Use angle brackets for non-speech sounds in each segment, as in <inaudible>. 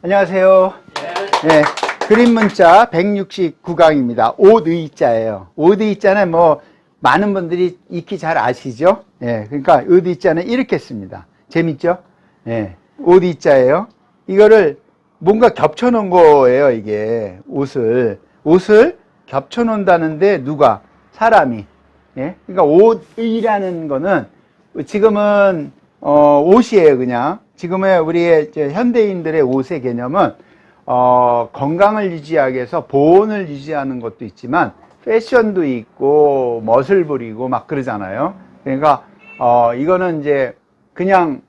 안녕하세요. 네, 그림 문자 169강입니다. 옷의자예요. 옷의자는 뭐 많은 분들이 익히 잘 아시죠? 예, 그러니까 옷의자는 이렇게 씁니다. 재밌죠? 예, 옷의자예요. 이거를 뭔가 겹쳐 놓은 거예요, 이게. 옷을. 옷을 겹쳐 놓는다는데 누가? 사람이. 예? 그러니까 옷의라는 거는 지금은 어, 옷이에요, 그냥. 지금의 우리의 현대인들의 옷의 개념은 어, 건강을 유지하기 위해서 보온을 유지하는 것도 있지만 패션도 있고 멋을 부리고 막 그러잖아요. 그러니까 어, 이거는 이제 그냥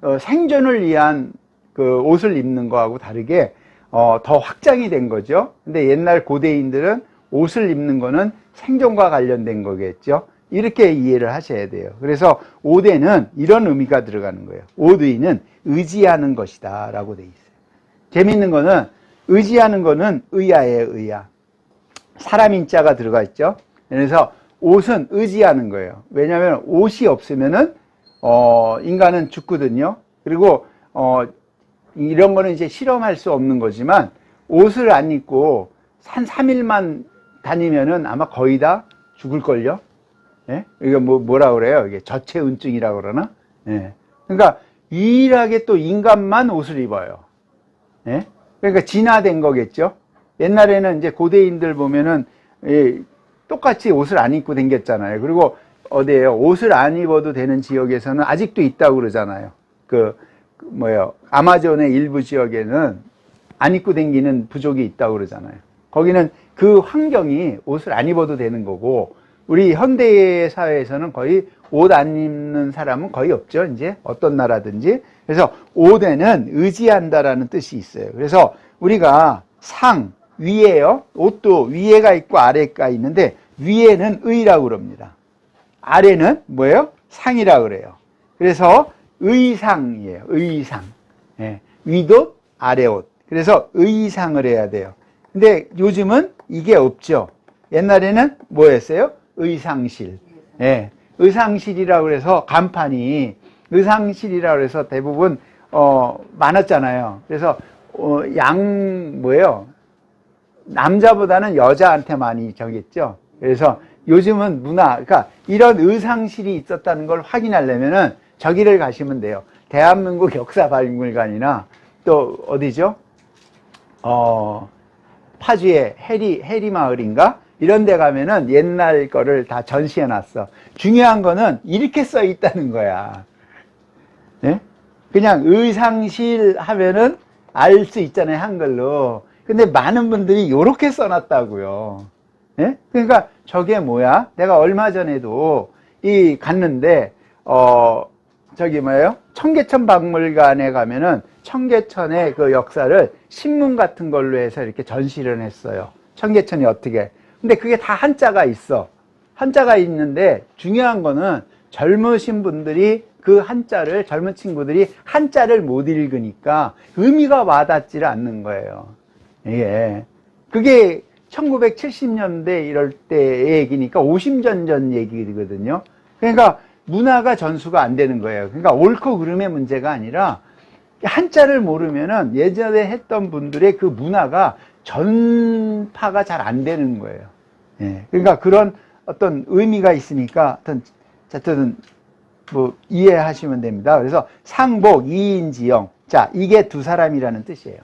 어, 생존을 위한 그 옷을 입는 거하고 다르게 어, 더 확장이 된 거죠. 근데 옛날 고대인들은 옷을 입는 거는 생존과 관련된 거겠죠. 이렇게 이해를 하셔야 돼요. 그래서 오대는 이런 의미가 들어가는 거예요. 오의는 의지하는 것이다 라고 돼 있어요. 재밌는 거는 의지하는 거는 의야예요, 의야. 사람 인 자가 들어가 있죠. 그래서 옷은 의지하는 거예요. 왜냐하면 옷이 없으면은 어, 인간은 죽거든요. 그리고 어, 이런 거는 이제 실험할 수 없는 거지만 옷을 안 입고 한 3일만 다니면은 아마 거의 다 죽을걸요. 예? 이거 뭐, 뭐라 그래요? 이게 저체온증이라고 그러나? 예. 그러니까 유일하게 또 인간만 옷을 입어요. 예? 그러니까 진화된 거겠죠? 옛날에는 이제 고대인들 보면은, 예, 똑같이 옷을 안 입고 댕겼잖아요. 그리고 어디에요? 옷을 안 입어도 되는 지역에서는 아직도 있다고 그러잖아요. 그, 그 뭐예요? 아마존의 일부 지역에는 안 입고 댕기는 부족이 있다고 그러잖아요. 거기는 그 환경이 옷을 안 입어도 되는 거고, 우리 현대 사회에서는 거의 옷 안 입는 사람은 거의 없죠. 이제 어떤 나라든지. 그래서 옷에는 의지한다라는 뜻이 있어요. 그래서 우리가 상, 위에요. 옷도 위에가 있고 아래가 있는데 위에는 의라고 그럽니다. 아래는 뭐예요? 상이라고 그래요. 그래서 의상이에요. 의상. 예. 위도 아래 옷. 그래서 의상을 해야 돼요. 근데 요즘은 이게 없죠. 옛날에는 뭐였어요? 의상실. 예. 의상실이라고 그래서 간판이 의상실이라고 그래서 대부분 어 많았잖아요. 그래서 어, 양 뭐예요? 남자보다는 여자한테 많이 정했죠. 그래서 요즘은 문화, 그러니까 이런 의상실이 있었다는 걸 확인하려면은 저기를 가시면 돼요. 대한민국 역사박물관이나 또 어디죠? 어, 파주의 해리, 해리 마을인가? 이런 데 가면은 옛날 거를 다 전시해 놨어. 중요한 거는 이렇게 써 있다는 거야. 예? 그냥 의상실 하면은 알 수 있잖아요, 한글로. 근데 많은 분들이 이렇게 써놨다고요. 예? 그러니까 저게 뭐야? 내가 얼마 전에도 이 갔는데 어 저기 뭐예요? 청계천 박물관에 가면은 청계천의 그 역사를 신문 같은 걸로 해서 이렇게 전시를 했어요. 청계천이 어떻게? 근데 그게 다 한자가 있어. 한자가 있는데 중요한 거는 젊으신 분들이 그 한자를 젊은 친구들이 한자를 못 읽으니까 의미가 와닿지를 않는 거예요. 이게 그게 1970년대 이럴 때의 얘기니까 50년 전 얘기거든요. 그러니까 문화가 전수가 안 되는 거예요. 그러니까 옳고 그름의 문제가 아니라 한자를 모르면은 예전에 했던 분들의 그 문화가 전파가 잘 안 되는 거예요. 예. 그러니까 그런 어떤 의미가 있으니까 어떤 어쨌든 뭐 이해하시면 됩니다. 그래서 상복 이인지영. 자, 이게 두 사람이라는 뜻이에요.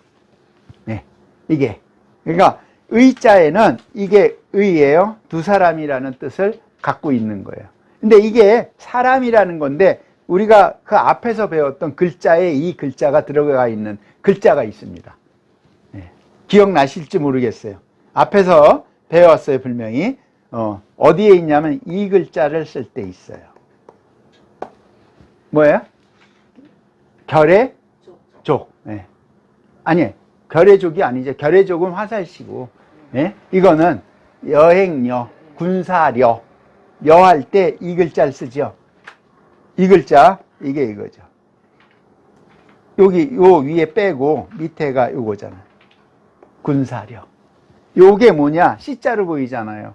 네. 이게. 그러니까 의자에는 이게 의예요. 두 사람이라는 뜻을 갖고 있는 거예요. 근데 이게 사람이라는 건데 우리가 그 앞에서 배웠던 글자에 이 글자가 들어가 있는 글자가 있습니다. 네. 기억나실지 모르겠어요. 앞에서 배웠어요, 분명히. 어, 어디에 있냐면 이 글자를 쓸 때 있어요. 뭐예요? 결의 족. 네. 아니, 결의족이 아니죠. 결의족은 화살시고, 예? 이거는 여행여, 군사려, 여할 때 이 글자를 쓰죠. 이 글자, 이게 이거죠. 여기, 요 위에 빼고 밑에가 요거잖아요. 군사려. 요게 뭐냐? C자로 보이잖아요.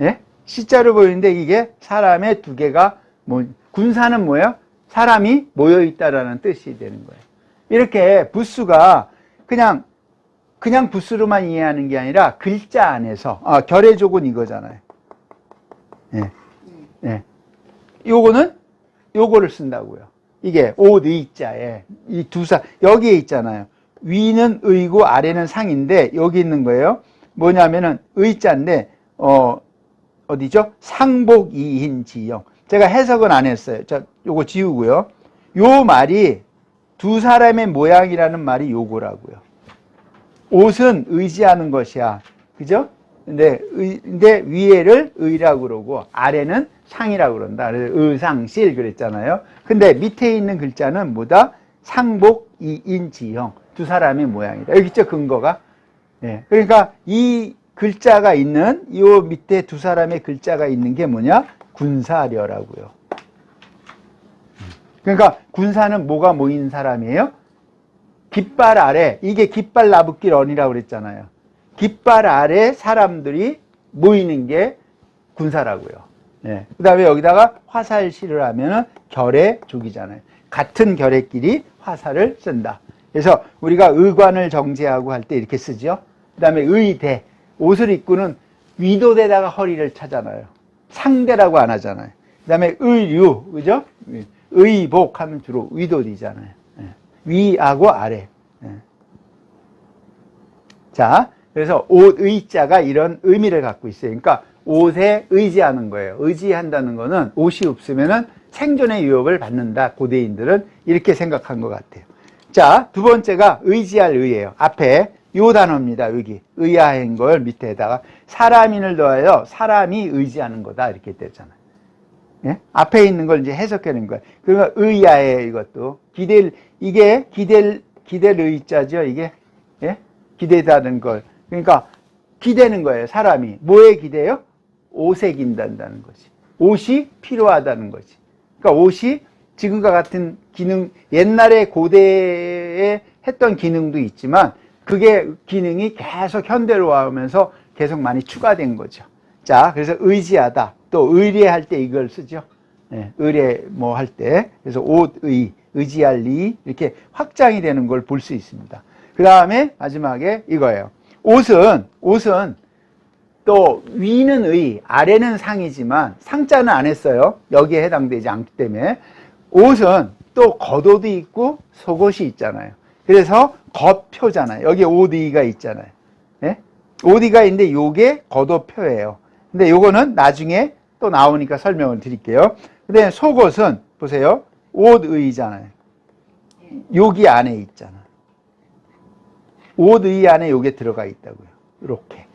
예? C자로 보이는데 이게 사람의 두 개가 뭐, 군사는 뭐예요? 사람이 모여 있다라는 뜻이 되는 거예요. 이렇게 부수가 그냥 그냥 부스로만 이해하는 게 아니라 글자 안에서 아, 결의족은 이거잖아요. 예. 예. 요거는 요거를 쓴다고요. 이게 옷 의자에 이 두사 여기에 있잖아요. 위는 의고 아래는 상인데 여기 있는 거예요. 뭐냐면은 의자인데 어 어디죠? 상복 이인 지형. 제가 해석은 안 했어요. 자, 요거 지우고요. 요 말이 두 사람의 모양이라는 말이 요거라고요. 옷은 의지하는 것이야. 그죠? 근데, 의, 근데 위에를 의라고 그러고 아래는 상이라고 그런다. 의상실 그랬잖아요. 근데 밑에 있는 글자는 뭐다? 상복 이인 지형. 두 사람의 모양이다. 여기 있죠, 근거가? 예. 그러니까 이 글자가 있는, 요 밑에 두 사람의 글자가 있는 게 뭐냐? 군사려라고요. 그러니까 군사는 뭐가 모인 사람이에요? 깃발 아래 이게 깃발 나붓길 언이라고 그랬잖아요. 깃발 아래 사람들이 모이는 게 군사라고요. 예. 그 다음에 여기다가 화살실을 하면은 결의 족이잖아요. 같은 결의끼리 화살을 쓴다. 그래서 우리가 의관을 정제하고 할 때 이렇게 쓰죠. 그 다음에 의대 옷을 입고는 위도대다가 허리를 차잖아요. 상대라고 안 하잖아요. 그 다음에 의류 그죠? 의복 하면 주로 위도디잖아요. 예. 위하고 아래. 예. 자, 그래서 옷 의 자가 이런 의미를 갖고 있어요. 그러니까 옷에 의지하는 거예요. 의지한다는 거는 옷이 없으면은 생존의 위협을 받는다. 고대인들은 이렇게 생각한 것 같아요. 자, 두 번째가 의지할 의예요. 앞에 요 단어입니다. 여기 의아한 걸 밑에다가 사람인을 더하여 사람이 의지하는 거다 이렇게 됐잖아요. 예? 앞에 있는 걸 이제 해석하는 거예요. 그러니까 의아예요, 이것도. 기댈, 이게 기댈, 기댈 의자죠, 이게. 예? 기대다는 걸. 그러니까 기대는 거예요, 사람이. 뭐에 기대요? 옷에 긴단다는 거지. 옷이 필요하다는 거지. 그러니까 옷이 지금과 같은 기능, 옛날에 고대에 했던 기능도 있지만 그게 기능이 계속 현대로 와오면서 계속 많이 추가된 거죠. 자, 그래서 의지하다. 또 의뢰할 때 이걸 쓰죠. 예, 의뢰 뭐 할 때. 그래서 옷의, 의지할 리 이렇게 확장이 되는 걸 볼 수 있습니다. 그 다음에 마지막에 이거예요. 옷은, 옷은 또 위는 의, 아래는 상이지만 상자는 안 했어요. 여기에 해당되지 않기 때문에 옷은 또 겉옷이 있고 속옷이 있잖아요. 그래서 겉표잖아요. 여기 오디가 있잖아요. 예? 오디가 있는데 요게 겉옷표예요. 근데 요거는 나중에 또 나오니까 설명을 드릴게요. 근데 속옷은 보세요. 옷의잖아요. 여기 안에 있잖아. 옷의 안에 요게 들어가 있다고요. 이렇게.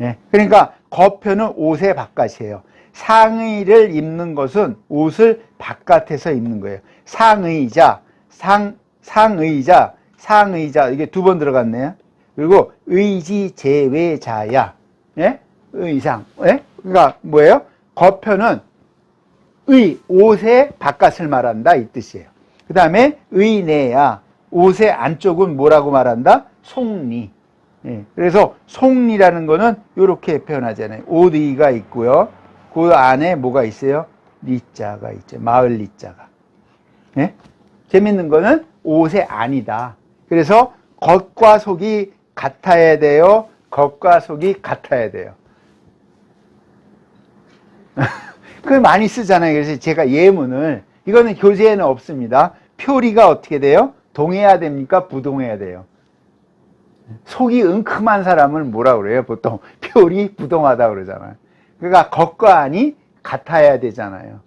예. 그러니까 겉표는 옷의 바깥이에요. 상의를 입는 것은 옷을 바깥에서 입는 거예요. 상의자, 상, 상의자, 상의자, 이게 두 번 들어갔네요. 그리고 의지 제외자야. 예? 의상. 예? 그러니까 뭐예요? 겉표는 의, 옷의 바깥을 말한다. 이 뜻이에요. 그 다음에 의내야. 옷의 안쪽은 뭐라고 말한다? 속리. 예, 그래서 속리라는 거는 이렇게 표현하잖아요. 옷의가 있고요. 그 안에 뭐가 있어요? 리자가 있죠. 마을 리자가. 예? 재밌는 거는 옷의 안이다. 그래서 겉과 속이 같아야 돼요. 겉과 속이 같아야 돼요. <laughs> 그 많이 쓰잖아요. 그래서 제가 예문을 이거는 교재에는 없습니다. 표리가 어떻게 돼요? 동해야 됩니까? 부동해야 돼요. 속이 은큼한 사람을 뭐라 그래요? 보통 <laughs> 표리 부동하다 그러잖아요. 그러니까 겉과 안이 같아야 되잖아요.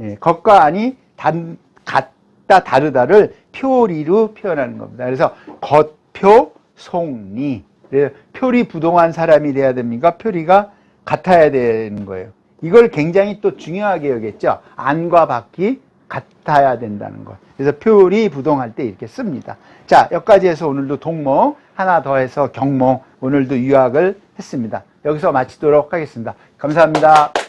예, 겉과 안이 단, 같다 다르다를 표리로 표현하는 겁니다. 그래서 겉표 속리. 표리 부동한 사람이 돼야 됩니까? 표리가 같아야 되는 거예요. 이걸 굉장히 또 중요하게 여겼죠. 안과 밖이 같아야 된다는 것. 그래서 표리 부동할 때 이렇게 씁니다. 자, 여기까지 해서 오늘도 동목, 하나 더 해서 경목, 오늘도 유학을 했습니다. 여기서 마치도록 하겠습니다. 감사합니다.